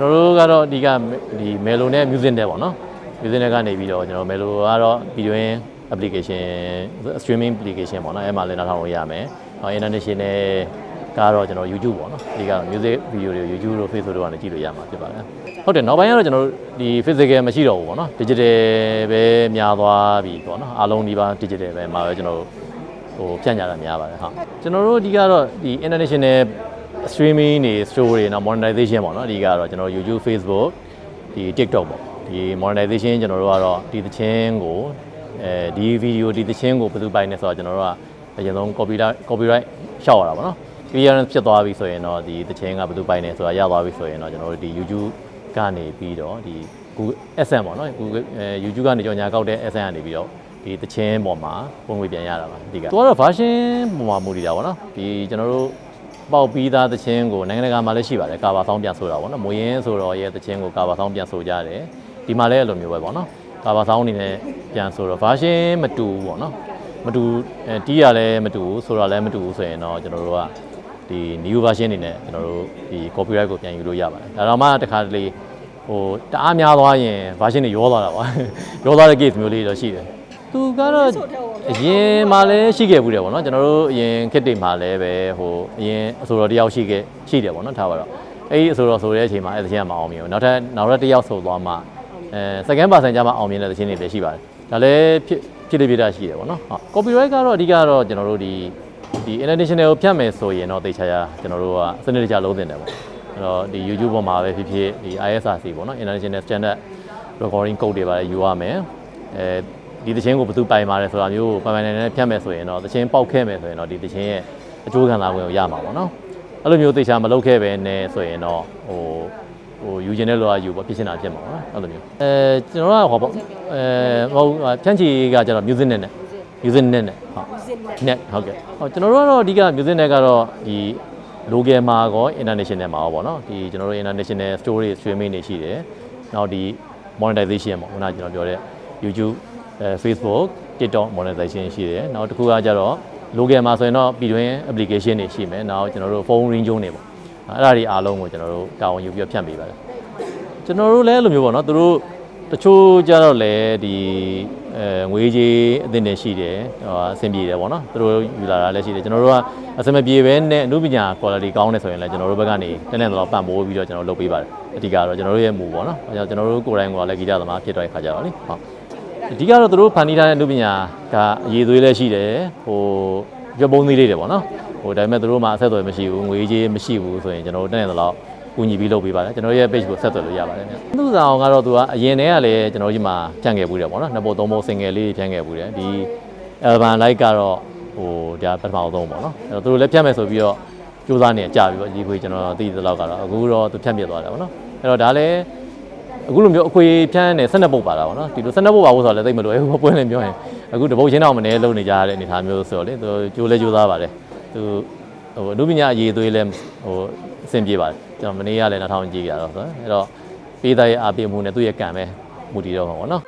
ကျွန်တော်တို့ကတော့အဓိကဒီ Melo နဲ့ Music နဲ့ပေါ့နော် Music နဲ့ကနေပြီးတော့ကျွန်တော် Melo ကတော့ပြည်တွင်း application streaming application ပေါ့နော်အဲ့မှာလည်းနောက်ထောင်လို့ရမယ်။နောက် international ကတော့ကျွန်တော် YouTube ပေါ့နော်အဓိက music video တွေ YouTube တို့ Facebook တို့ကနေကြည့်လို့ရမှာဖြစ်ပါတယ်။ဟုတ်တယ်နောက်ပိုင်းကတော့ကျွန်တော်တို့ဒီ physical မရှိတော့ဘူးပေါ့နော် digital ပဲများသွားပြီပေါ့နော်အားလုံးဒီပါ digital ပဲမှာပဲကျွန်တော်တို့ဟိုဖြန့်ကြတာများပါတယ်ဟုတ်ကျွန်တော်တို့အဓိကတော့ဒီ international streaming တွေ story တွေနောက် monetization ပေါ့နော်အဓိကတော့ကျွန်တော်တို့ YouTube Facebook ဒီ TikTok ပေါ့ဒီ monetization ကျွန်တော်တို့ကတော့ဒီသချင်းကိုအဲဒီ video ဒီသချင်းကိုဘယ်သူပိုင်နေဆိုတော့ကျွန်တော်တို့ကအရင်ဆုံး copyright copyright ရှောက်ရတာပေါ့နော် clearance ဖြစ်သွားပြီဆိုရင်တော့ဒီသချင်းကဘယ်သူပိုင်နေဆိုတာရသွားပြီဆိုရင်တော့ကျွန်တော်တို့ဒီ YouTube ကနေပြီးတော့ဒီ Google SM ပေါ့နော် Google အဲ YouTube ကနေကြော်ညာကောက်တဲ့ SM ကနေပြီးတော့ဒီသချင်းပေါ်မှာပုံငွေပြန်ရတာပါအဓိကသူကတော့ version ပေါ်မှာမူတည်တာပေါ့နော်ဒီကျွန်တော်တို့ ပေါက်ပြီးသားသချင်းကိုနိုင်ငံတကာမှာလည်းရှိပါတယ်ကာဘာဆောင်းပြန်ဆိုတာပေါ့နော်မွေရင်းဆိုတော့ရဲ့သချင်းကိုကာဘာဆောင်းပြန်ဆိုကြတယ်ဒီမှာလည်းအဲ့လိုမျိုးပဲပေါ့နော်ကာဘာဆောင်းအနေနဲ့ပြန်ဆိုတော့ version မတူဘူးပေါ့နော်မတူအဲတီးရလည်းမတူဘူးဆိုတာလည်းမတူဘူးဆိုရင်တော့ကျွန်တော်တို့ကဒီ new version အနေနဲ့ကျွန်တော်တို့ဒီ copyright ကိုပြန်ယူလို့ရပါတယ်ဒါတော့မှတစ်ခါတလေဟိုတအားများသွားရင် version တွေရောသွားတာပါရောသွားတဲ့ case မျိုးလေးတော့ရှိတယ်သူကတော့ အရင်မှလည်းရှိခဲ့ဘူးတယ်ပေါ့နော်ကျွန်တော်တို့အရင်ခစ်တွေမှာလည်းပဲဟိုအရင်အဆိုတော်တယောက်ရှိခဲ့ရှိတယ်ပေါ့နော်ထားပါတော့အဲ့ဒီအဆိုတော်ဆိုတဲ့အချိန်မှာအဲ့ဒီချင်းကမအောင်မြင်ဘူးနောက်ထပ်နောက်ထပ်တစ်ယောက်ဆိုသွားမှအဲ second person ကျမှအောင်မြင်တဲ့သချင်းတွေလည်းရှိပါတယ်ဒါလည်းဖြစ်ဖြစ်လေးပြတာရှိတယ်ပေါ့နော်ဟုတ် copyright ကတော့အဓိကတော့ကျွန်တော်တို့ဒီဒီ international ကိုဖြတ်မယ်ဆိုရင်တော့တေချာချာကျွန်တော်တို့ကစနစ်တကျလုံးတင်တယ်ပေါ့အဲ့တော့ဒီ YouTube ပေါ်မှာပဲဖြစ်ဖြစ်ဒီ ISRC ပေါ့နော် international standard recording code တွေပါလေယူရမယ်အဲ ဒီသချင်းကိုဘယ်သူပိုင်ပါတယ်ဆိုတာမျိုးကိုပိုင်ပိုင်နိုင်နိုင်ဖြတ်မယ်ဆိုရင်တော့သချင်းပေါက်ခဲ့မယ်ဆိုရင်တော့ဒီသချင်းရဲ့အကျိုးခံစား권ကိုရမှာပေါ့နော်အဲ့လိုမျိုးတေချာမလုပ်ခဲ့ပဲနဲ့ဆိုရင်တော့ဟိုဟိုယူခြင်းတဲ့လောကယူပေါ့ဖြစ်နေတာဖြစ်မှာပေါ့နော်အဲ့လိုမျိုးအဲကျွန်တော်ကဟောပေါ့အဲဟိုဖြန့်ချီကကျတော့ music နဲ့နဲ့ music နဲ့နဲ့ဟုတ် net ဟုတ်ကဲ့ဟောကျွန်တော်တို့ကတော့အဓိက music net ကတော့ဒီ local မှာကော international မှာရောပေါ့နော်ဒီကျွန်တော်တို့ international story streaming တွေရှိတယ်နောက်ဒီ monetization ပေါ့ခုနကကျွန်တော်ပြောတဲ့ YouTube အဲ Facebook TikTok monetization ရှိတယ်နောက်တစ်ခုကကျတော့ local မှာဆိုရင်တော့ပြည်တွင်း application တွေရှိမယ်နောက်ကျွန်တော်တို့ phone ring ကျုံးတွေပေါ့အဲ့ဒါတွေအားလုံးကိုကျွန်တော်တို့တာဝန်ယူပြီးတော့ဖြန့်ပေးပါတယ်ကျွန်တော်တို့လည်းအဲ့လိုမျိုးပေါ့နော်သူတို့တချို့ကြတော့လည်းဒီအဲငွေကြေးအသင့်တွေရှိတယ်ဟိုအဆင်ပြေတယ်ပေါ့နော်သူတို့ယူလာတာလည်းရှိတယ်ကျွန်တော်တို့ကအဆင်မပြေပဲနဲ့အမှုပညာ quality ကောင်းတယ်ဆိုရင်လည်းကျွန်တော်တို့ဘက်ကနေတနေ့တော့ပံ့ပိုးပြီးတော့ကျွန်တော်လုပ်ပေးပါတယ်အဓိကတော့ကျွန်တော်တို့ရဲ့မူပေါ့နော်အဲကြောင့်ကျွန်တော်တို့ကိုယ်တိုင်ကလည်းဂီတသမားဖြစ်တော့တဲ့ခါကြတော့လေဟုတ် အဓိကတော့သူတို့ဖန်တီးထားတဲ့အမှုပညာကအရေးသွေးလည်းရှိတယ်ဟိုပြပုံးသေးလေးတွေပေါ့နော်ဟိုဒါပေမဲ့သူတို့မှာအဆက်အသွယ်မရှိဘူးငွေကြေးမရှိဘူးဆိုရင်ကျွန်တော်တို့တနေ့တော့ကူညီပြီးလုပ်ပေးပါတယ်ကျွန်တော်ရဲ့ page ကိုဆက်သွယ်လို့ရပါတယ်ဗျ။သူ့ဆောင်ကတော့သူကအရင်တည်းကလည်းကျွန်တော်တို့ဒီမှာဖြန့်ခဲ့ဘူးတယ်ပေါ့နော်။နှစ်ပုတ်သုံးပုတ် single လေးဖြန့်ခဲ့ဘူးတယ်။ဒီ album like ကတော့ဟိုဒါပထမဆုံးပေါ့နော်။အဲ့တော့သူတို့လည်းဖြန့်မယ်ဆိုပြီးတော့စူးစမ်းနေကြပြီပေါ့ဒီခွေကျွန်တော်သိသလောက်ကတော့အခုတော့သူဖြန့်ပြသွားတယ်ပေါ့နော်။အဲ့တော့ဒါလည်း အခုလိုမျိုးအခွေဖြန်းနေ12ပုတ်ပါတာပေါ့နော်ဒီလို12ပုတ်ပါဖို့ဆိုတော့လည်းသိမလို့ဟိုပွင့်နေပြောရင်အခုတပုတ်ချင်းတော့မနေလုံးနေကြရတဲ့အနေအထားမျိုးဆိုတော့လေသူကြိုးလဲကြိုးစားပါတယ်သူဟိုအနုပညာအရေးသွေးလဲဟိုအဆင်ပြေပါတယ်ကျွန်တော်မနေ့ကလည်း2000ကြည့်ကြတော့ဆိုတော့အဲ့တော့ပေးသားရဲ့အားပေးမှုနဲ့သူ့ရဲ့ကံပဲမူတည်တော့မှာပေါ့နော်